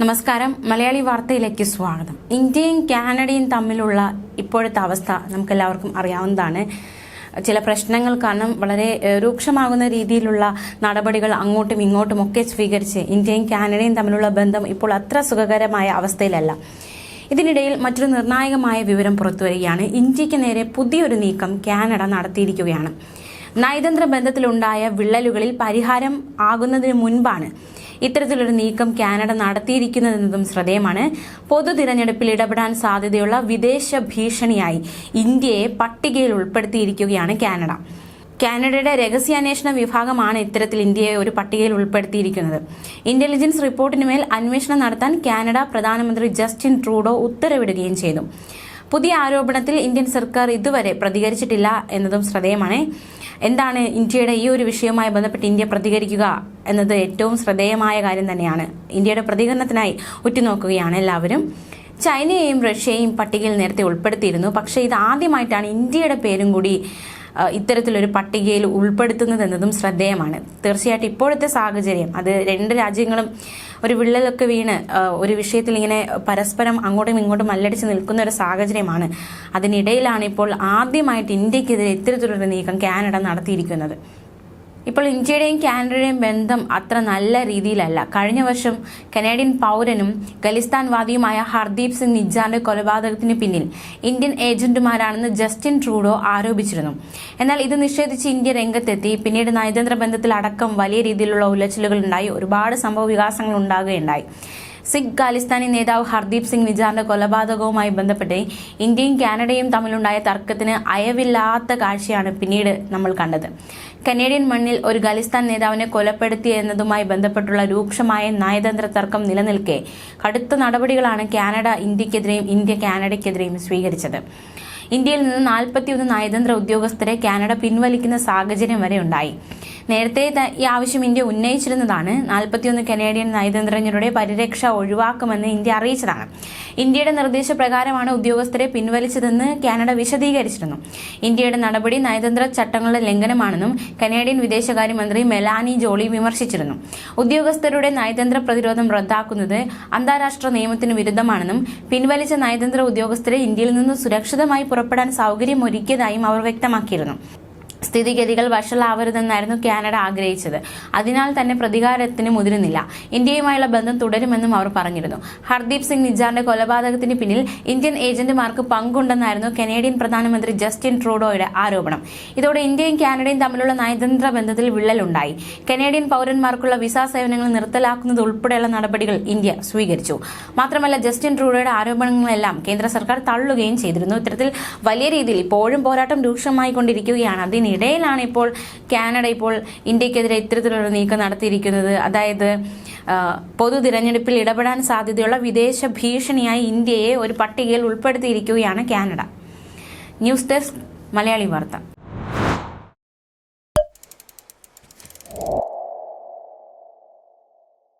നമസ്കാരം. മലയാളി വാർത്തയിലേക്ക് സ്വാഗതം. ഇന്ത്യയും കാനഡയും തമ്മിലുള്ള ഇപ്പോഴത്തെ അവസ്ഥ നമുക്കെല്ലാവർക്കും അറിയാവുന്നതാണ്. ചില പ്രശ്നങ്ങൾ കാരണം വളരെ രൂക്ഷമാകുന്ന രീതിയിലുള്ള നടപടികൾ അങ്ങോട്ടും ഇങ്ങോട്ടും ഒക്കെ സ്വീകരിച്ച് ഇന്ത്യയും കാനഡയും തമ്മിലുള്ള ബന്ധം ഇപ്പോൾ അത്ര സുഖകരമായ അവസ്ഥയിലല്ല. ഇതിനിടയിൽ മറ്റൊരു നിർണായകമായ വിവരം പുറത്തുവരികയാണ്. ഇന്ത്യയ്ക്ക് നേരെ പുതിയൊരു നീക്കം കാനഡ നടത്തിയിരിക്കുകയാണ്. നയതന്ത്ര ബന്ധത്തിലുണ്ടായ വിള്ളലുകളിൽ പരിഹാരം ആകുന്നതിന് മുൻപാണ് ഇത്തരത്തിലൊരു നീക്കം കാനഡ നടത്തിയിരിക്കുന്നതെന്നതും ശ്രദ്ധേയമാണ്. പൊതു തിരഞ്ഞെടുപ്പിൽ ഇടപെടാൻ സാധ്യതയുള്ള വിദേശ ഭീഷണിയായി ഇന്ത്യയെ പട്ടികയിൽ ഉൾപ്പെടുത്തിയിരിക്കുകയാണ് കാനഡ. കാനഡയുടെ രഹസ്യാന്വേഷണ വിഭാഗമാണ് ഇത്തരത്തിൽ ഇന്ത്യയെ ഒരു പട്ടികയിൽ ഉൾപ്പെടുത്തിയിരിക്കുന്നത്. ഇന്റലിജൻസ് റിപ്പോർട്ടിനുമേൽ അന്വേഷണം നടത്താൻ കാനഡ പ്രധാനമന്ത്രി ജസ്റ്റിൻ ട്രൂഡോ ഉത്തരവിടുകയും ചെയ്തു. പുതിയ ആരോപണത്തിൽ ഇന്ത്യൻ സർക്കാർ ഇതുവരെ പ്രതികരിച്ചിട്ടില്ല എന്നതും ശ്രദ്ധേയമാണ്. എന്താണ് ഇന്ത്യയുടെ ഈ ഒരു വിഷയവുമായി ബന്ധപ്പെട്ട് ഇന്ത്യ പ്രതികരിക്കുക എന്നത് ഏറ്റവും ശ്രദ്ധേയമായ കാര്യം തന്നെയാണ്. ഇന്ത്യയുടെ പ്രതികരണത്തിനായി ഉറ്റുനോക്കുകയാണ് എല്ലാവരും. ചൈനയെയും റഷ്യയെയും പട്ടികയിൽ നേരത്തെ ഉൾപ്പെടുത്തിയിരുന്നു. പക്ഷേ ഇത് ആദ്യമായിട്ടാണ് ഇന്ത്യയുടെ പേരും കൂടി ഇത്തരത്തിലൊരു പട്ടികയിൽ ഉൾപ്പെടുത്തുന്നത് എന്നതും ശ്രദ്ധേയമാണ്. തീർച്ചയായിട്ടും ഇപ്പോഴത്തെ സാഹചര്യം അത് രണ്ട് രാജ്യങ്ങളും ഒരു വിള്ളലൊക്കെ വീണ് ഒരു വിഷയത്തിൽ ഇങ്ങനെ പരസ്പരം അങ്ങോട്ടും ഇങ്ങോട്ടും മല്ലടിച്ച് നിൽക്കുന്ന ഒരു സാഹചര്യമാണ്. അതിനിടയിലാണ് ഇപ്പോൾ ആദ്യമായിട്ട് ഇന്ത്യക്കെതിരെ ഇത്തരത്തിലൊരു നീക്കം കാനഡ നടത്തിയിരിക്കുന്നത്. ഇപ്പോൾ ഇന്ത്യയുടെയും കാനഡയുടെയും ബന്ധം അത്ര നല്ല രീതിയിലല്ല. കഴിഞ്ഞ വർഷം കനേഡിയൻ പൗരനും ഖലിസ്ഥാൻവാദിയുമായ ഹർദീപ് സിംഗ് നിജാറിന്റെ കൊലപാതകത്തിന് പിന്നിൽ ഇന്ത്യൻ ഏജന്റുമാരാണെന്ന് ജസ്റ്റിൻ ട്രൂഡോ ആരോപിച്ചിരുന്നു. എന്നാൽ ഇത് നിഷേധിച്ച് ഇന്ത്യ രംഗത്തെത്തി. പിന്നീട് നയതന്ത്ര ബന്ധത്തിൽ അടക്കം വലിയ രീതിയിലുള്ള ഉലച്ചിലുകൾ ഉണ്ടായി. ഒരുപാട് സംഭവ വികാസങ്ങൾ ഉണ്ടാകുകയുണ്ടായി. സിഖ് ഖാലിസ്ഥാനി നേതാവ് ഹർദീപ് സിംഗ് നിജാറിന്റെ കൊലപാതകവുമായി ബന്ധപ്പെട്ട് ഇന്ത്യയും കാനഡയും തമ്മിലുണ്ടായ തർക്കത്തിന് അയവില്ലാത്ത കാഴ്ചയാണ് പിന്നീട് നമ്മൾ കണ്ടത്. കനേഡിയൻ മണ്ണിൽ ഒരു ഖാലിസ്ഥാൻ നേതാവിനെ കൊലപ്പെടുത്തി എന്നതുമായി ബന്ധപ്പെട്ടുള്ള രൂക്ഷമായ നയതന്ത്ര തർക്കം നിലനിൽക്കെ കടുത്ത നടപടികളാണ് കാനഡ ഇന്ത്യക്കെതിരെയും ഇന്ത്യ കാനഡയ്ക്കെതിരെയും സ്വീകരിച്ചത്. ഇന്ത്യയിൽ നിന്ന് നാൽപ്പത്തിയൊന്ന് നയതന്ത്ര ഉദ്യോഗസ്ഥരെ കാനഡ പിൻവലിക്കുന്ന സാഹചര്യം വരെ ഉണ്ടായി. നേരത്തെ ഈ ആവശ്യം ഇന്ത്യ ഉന്നയിച്ചിരുന്നതാണ്. നാൽപ്പത്തിയൊന്ന് കനേഡിയൻ നയതന്ത്രജ്ഞരുടെ പരിരക്ഷ ഒഴിവാക്കുമെന്ന് ഇന്ത്യ അറിയിച്ചതാണ്. ഇന്ത്യയുടെ നിർദ്ദേശപ്രകാരമാണ് ഉദ്യോഗസ്ഥരെ പിൻവലിച്ചതെന്ന് കാനഡ വിശദീകരിച്ചിരുന്നു. ഇന്ത്യയുടെ നടപടി നയതന്ത്ര ചട്ടങ്ങളുടെ ലംഘനമാണെന്നും കനേഡിയൻ വിദേശകാര്യമന്ത്രി മെലാനി ജോളി വിമർശിച്ചിരുന്നു. ഉദ്യോഗസ്ഥരുടെ നയതന്ത്ര പ്രതിരോധം റദ്ദാക്കുന്നത് അന്താരാഷ്ട്ര നിയമത്തിന് വിരുദ്ധമാണെന്നും പിൻവലിച്ച നയതന്ത്ര ഉദ്യോഗസ്ഥരെ ഇന്ത്യയിൽ നിന്ന് സുരക്ഷിതമായി പുറപ്പെടാൻ സൗകര്യമൊരുക്കിയതായും അവർ വ്യക്തമാക്കിയിരുന്നു സ്ഥിതിഗതികൾ വഷളാവരുതെന്നായിരുന്നു കാനഡ ആഗ്രഹിച്ചത്. അതിനാൽ തന്നെ പ്രതികാരത്തിന് മുതിരുന്നില്ല. ഇന്ത്യയുമായുള്ള ബന്ധം തുടരുമെന്നും അവർ പറഞ്ഞിരുന്നു. ഹർദീപ് സിംഗ് നിജാറിന്റെ കൊലപാതകത്തിന് പിന്നിൽ ഇന്ത്യൻ ഏജന്റുമാർക്ക് പങ്കുണ്ടെന്നായിരുന്നു കനേഡിയൻ പ്രധാനമന്ത്രി ജസ്റ്റിൻ ട്രൂഡോയുടെ ആരോപണം. ഇതോടെ ഇന്ത്യയും കാനഡയും തമ്മിലുള്ള നയതന്ത്ര ബന്ധത്തിൽ വിള്ളലുണ്ടായി. കനേഡിയൻ പൗരന്മാർക്കുള്ള വിസ സേവനങ്ങൾ നിർത്തലാക്കുന്നത് ഉൾപ്പെടെയുള്ള നടപടികൾ ഇന്ത്യ സ്വീകരിച്ചു. മാത്രമല്ല ജസ്റ്റിൻ ട്രൂഡോയുടെ ആരോപണങ്ങളെല്ലാം കേന്ദ്ര സർക്കാർ തള്ളുകയും ചെയ്തിരുന്നു. ഇത്തരത്തിൽ വലിയ രീതിയിൽ ഇപ്പോഴും പോരാട്ടം രൂക്ഷമായി കൊണ്ടിരിക്കുകയാണ് അതിനിടയിലാണ് ഇപ്പോൾ കാനഡ ഇപ്പോൾ ഇന്ത്യക്കെതിരെ ഇത്തരത്തിലുള്ള നീക്കം നടത്തിയിരിക്കുന്നത്. അതായത് പൊതു തിരഞ്ഞെടുപ്പിൽ ഇടപെടാൻ സാധ്യതയുള്ള വിദേശ ഭീഷണിയായി ഇന്ത്യയെ ഒരു പട്ടികയിൽ ഉൾപ്പെടുത്തിയിരിക്കുകയാണ് കാനഡ. ന്യൂസ് ഡെസ്ക് മലയാളി വാർത്ത.